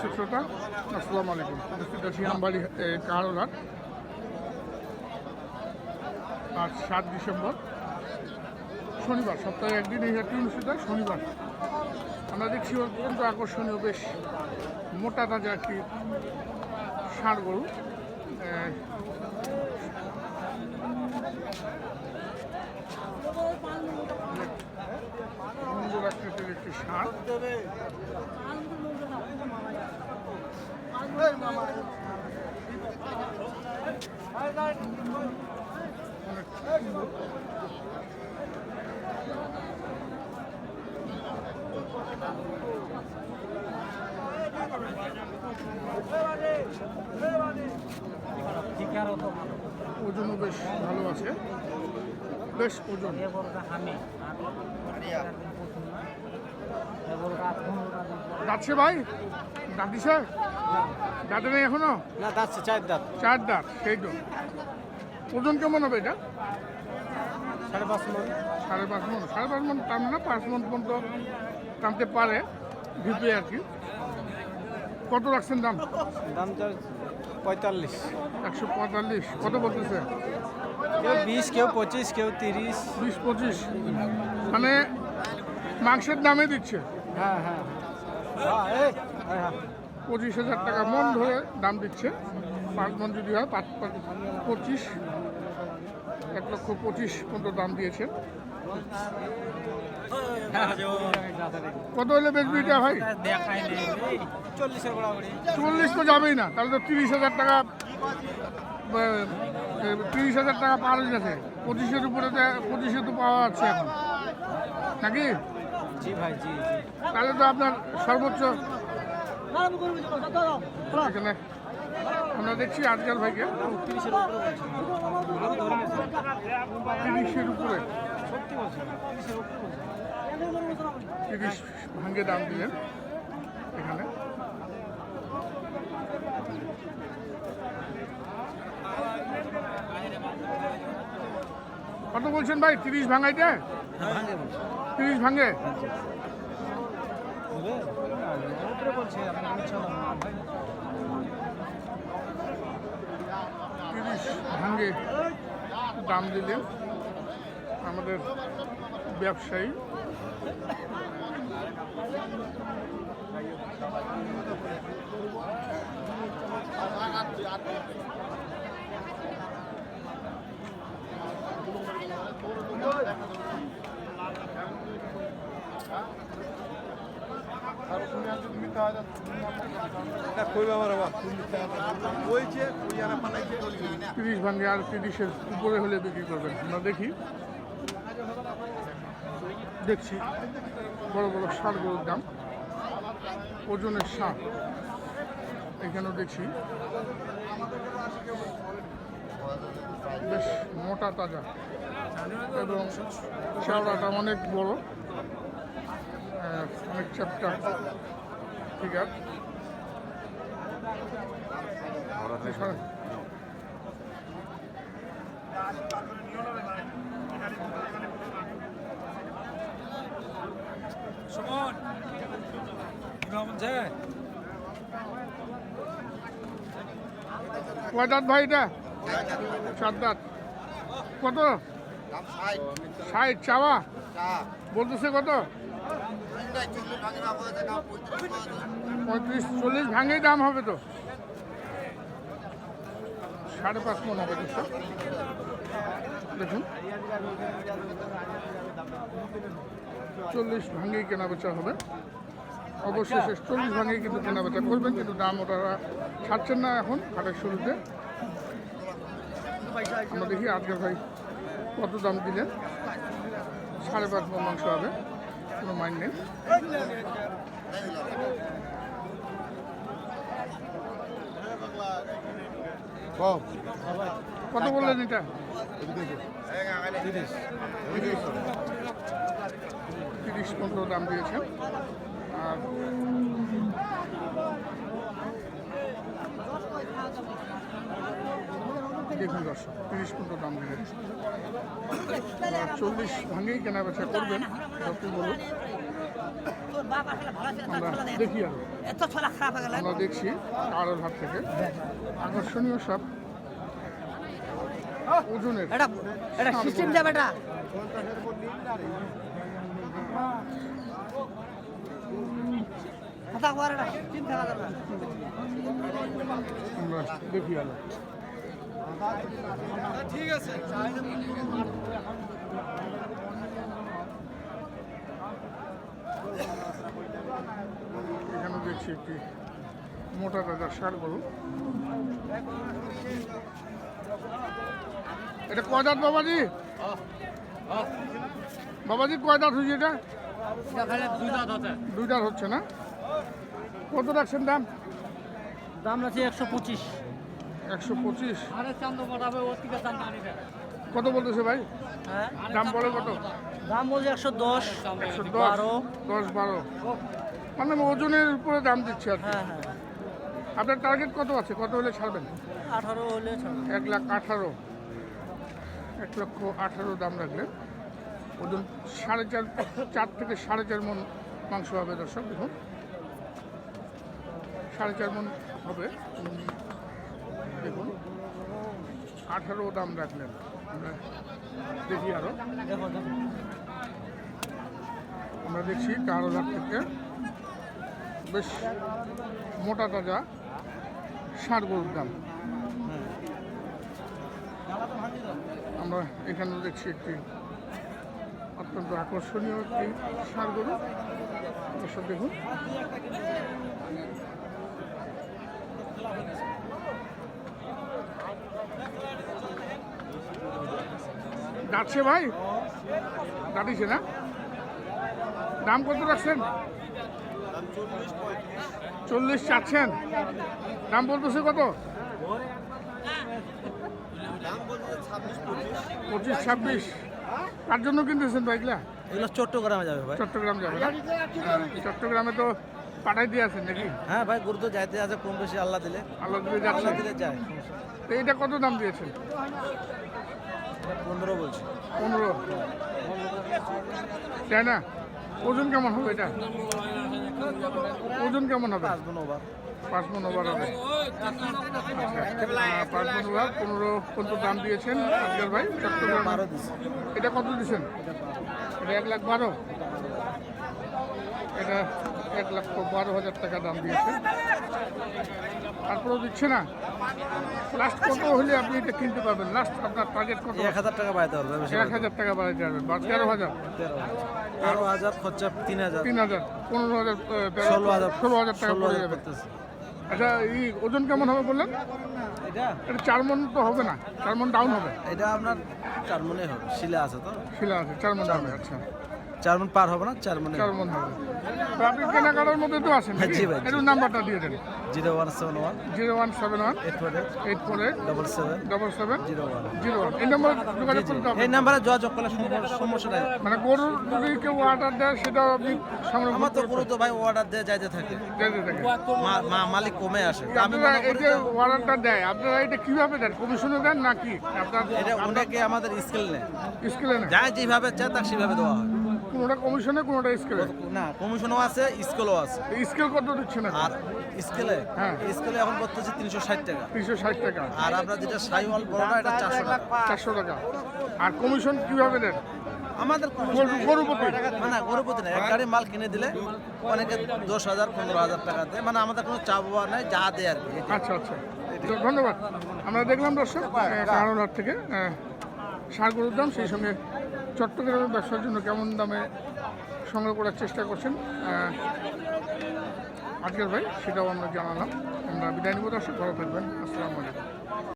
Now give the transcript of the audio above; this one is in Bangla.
দর্শক শ্রোতা আসসালামু আলাইকুম। আমবাড়ি কারোলার আজ সাত ডিসেম্বর। শনিবার, সপ্তাহে একদিন এই হাটটি অনুষ্ঠিত হয়, শনিবার। আমরা দেখছি অত্যন্ত আকর্ষণীয়, বেশ মোটা তাজা একটি ষাঁড় গরু। সুন্দর একটি ষাঁড়। ওজনও বেশ ভালো আছে। বেশ ওজন। যাচ্ছে ভাই? দাঁত দিছে দাঁতে নেই এখনও? না যাচ্ছে চার দাঁত। চার দাঁত সেই তো। ওজন কেমন হবে এটা? সাড়ে পাঁচ মন। সাড়ে পাঁচ মন। সাড়ে পাঁচ মন টানবে না পাঁচ মন পর্যন্ত টানতে পারে ভিপে আর কি। কত রাখছেন দাম? দাম তো পঁয়তাল্লিশ। একশো পঁয়তাল্লিশ। কত বলতেছে? কেউ বিশ কেউ পঁচিশ কেউ তিরিশ। বিশ পঁচিশ। মানে মাংসের দামে দিচ্ছে। হ্যাঁ হ্যাঁ হ্যাঁ। পঁচিশ হাজার টাকা মন ধরে দাম দিচ্ছে। পাঁচ মন যদি হয় পাঁচ পাঁচ পঁচিশ এক লক্ষ পঁচিশ পর্যন্ত দাম দিয়েছে। কত হলে বেচবি এটা ভাই? চল্লিশ তো যাবেই না তাহলে তো তিরিশ হাজার টাকা তিরিশ হাজার টাকা পার হয়ে গেছে। পঁচিশের উপরে পঁচিশে তো পাওয়া যাচ্ছে এখন। নাকি? জি ভাই জি জি। তাহলে তো আপনার সর্বোচ্চ এখানে আমরা দেখছি আজকাল ভাইকে। তিরিশের উপরে। তিরিশ ভাঙ্গে দাম দিলেন এখানে। কত বলছেন ভাই? তিরিশ ভাঙাইতে? ভাঙে বলছি তিরিশ ভাঙে। তিরিশ ভাঙ্গে দাম দিলেন আমাদের ব্যবসায়ী তিরিশ ভাঙ্গে আর তিরিশের উপরে হলে বিক্রি করবেন। আমরা দেখি। দেখছি। বড় বড় গরুর দাম। ওজনের ষাঁড় এখানেও দেখছি। বেশ মোটা তাজা। এবং চাওড়াটা অনেক বড়। অনেক চ্যাপটা। ঠিক আছে। সুমন কয় দাঁত ভাই এটা? দাঁত। কত? ষাট। চাওয়া। বলতেছে কত? পঁয়ত্রিশ, চল্লিশ ভাঙেই দাম হবে তো। সাড়ে পাঁচ মন হবে দেখুন দেখুন। চল্লিশ ভাঙেই কেনা বেচা হবে। অবশ্যই শেষ। চল্লিশ ভাঙেই কিন্তু কেনা বেচা করবেন, কিন্তু দাম ওনারা ছাড়ছেন না এখন, হাটের শুরুতে। আমরা দেখি আজকে ভাই কত দাম দিলেন। সাড়ে পাঁচ মন মাংস হবে। কোনো মাইন্ড নেই। কত বললেন এটা? তিরিশ। পনেরো দাম দিয়েছেন। আর দেখুন দর্শক তিরিশ পনেরো দাম দিলেন চল্লিশ ভাঙেই কেনা বেচা করবেন যত বলুন দেখি আমরা দেখছি কারোর হাত থেকে। আকর্ষণীয় সব। ওজনের। এটা এটা সিস্টেম যাবে এটা। কথা থাকা দরকার দেখি আর এখানে দেখছি একটি মোটা দাদা সার গরু। এটা কয় দাঁত বাবাজি? বাবাজি কয় দাঁত হয়েছে এটা? দুই দাঁত হচ্ছে না? কত রাখছেন দাম? দাম আছে একশো পঁচিশ। একশো পঁচিশ। কত বলতেছে ভাই? হ্যাঁ? দাম বলে কত? দাম বলছে একশো দশ। একশো বারো। দশ বারো। মানে ওজনের উপরে দাম দিচ্ছে আর হ্যাঁ হ্যাঁ। আপনার টার্গেট কত আছে? কত হলে ছাড়বেন? আঠারো হলে এক লাখ আঠারো। এক লক্ষ আঠারো দাম রাখলেন ওজন সাড়ে চার চার থেকে সাড়ে চার মন মাংস হবে দর্শক দেখুন। সাড়ে চার মন হবে। আঠারো দাম রাখলেন। আমরা দেখি দেখো আমরা দেখছি কারোর থেকে। বেশ মোটা তাজা ষাট গরুর দাম। আমরা এখানে দেখছি একটি অত্যন্ত আকর্ষণীয় একটি ষাঁড় গরু দেখুন। যাচ্ছে ভাই। দাঁড়িয়েছে না? দাম কত রাখছেন? চল্লিশ চাচ্ছেন। দাম বলতেছে কত? পঁচিশ ছাব্বিশ। তার জন্য কিনতেছেন বাইকলা এগুলো চট্টগ্রামে যাবে ভাই। চট্টগ্রাম যাবে চট্টগ্রামে তো পাঠাই দিয়ে আছেন নাকি? হ্যাঁ ভাই গুরু তো যাইতে আছে কম বেশি আল্লাহ দিলে। আল্লাহ দিলে যাচ্ছে। আল্লাহ দিলে যায়। তো এইটা কত দাম দিয়েছেন? পনেরো বলছি। পনেরো। তাই না? ওজন কেমন হবে এটা? ওজন কেমন হবে? পাঁচ গুণ ওভার পাঁচ মন ওভার হবে। আচ্ছা, পাঁচ মন ওভার পনেরো পর্যন্ত দাম দিয়েছেন আজকের ভাই। চট্টগ্রাম। বারো এটা কত দিচ্ছেন? এটা এক লাখ বারো? এটা এক লক্ষ বারো হাজার টাকা দাম দিয়েছে তারপরেও দিচ্ছে না। লাস্ট কত হলে আপনি এটা কিনতে পারবেন? লাস্ট আপনার টার্গেট কত? এক হাজার টাকা বাড়াইতে পারবে বেশি এক হাজার টাকা বাড়াইতে পারবেন বা তেরো হাজার। তেরো হাজার। খরচা তিন হাজার। তিন হাজার। পনেরো হাজার ষোলো হাজার ষোলো হাজার টাকা পড়ে যাবে। আচ্ছা এই ওজন কেমন হবে বললেন? এটা? এটা চার মন তো হবে না। চার মন ডাউন হবে। এটা আপনার চার মনে হবে। শিলা আছে তো? শিলা আছে চার মন হবে আচ্ছা। চার মন পার হবে না চার মনে চার মন হবে। তো আপনি কেনাকাটার মধ্যে তো আছেন নাকি? জি ভাই। একটু নাম্বারটা দিয়ে দেন। Zero one seven one zero one seven one eight four eight four eight double seven double seven zero one. Zero one. এই নম্বরে যোগাযোগ করতে হবে। এই নাম্বারে যোগাযোগ করলে সমস্যা- নাই। মানে গরুর যদি কেউ অর্ডার দেয় সেটাও আপনি সংগ্রহ আমার তো পুরো তো ভাই অর্ডার দিয়ে যাইতে থাকে। মা- মালিক কমে আসে। আমি এই যে অর্ডারটা দেয় আপনারা এটা কীভাবে দেন? কমিশনে দেন নাকি? আপনার এটা অনেকে আমাদের স্কেল নেয়। স্কেলে নেন যা যেভাবে চায় তাকে সেভাবে দেওয়া হয়। কোনোটা কমিশনে কোনোটা স্কেলে? না কমিশনও আছে স্কেলও আছে। স্কেল কত দিচ্ছেন আর স্কেলে? হ্যাঁ। স্কেলে এখন করতেছে তিনশো ষাট টাকা। তিনশো ষাট টাকা। আর আমরা যেটা সাইওয়াল বড়টা এটা চারশো টাকা। চারশো টাকা। আর কমিশন কীভাবে দেন? আমাদের গরু- গরু প্রতি? মানে গরুপতি না। এক গাড়ি মাল কিনে দিলে অনেকে দশ হাজার পনেরো হাজার টাকা দেয়। মানে আমাদের কোনো চাপ নাই যা দেয় আর কি। আচ্ছা আচ্ছা। ধন্যবাদ। আমরা দেখলাম দর্শক কারণহাট থেকে আহ, ষাঁড় গরুর দাম সেই সঙ্গে চট্টগ্রামের ব্যবসার জন্য কেমন দামে সংগ্রহ করার চেষ্টা করছেন আজকের ভাই সেটাও আমরা জানালাম। আমরা বিদায় নিব দর্শক, ভালো থাকবেন। আসসালামু আলাইকুম।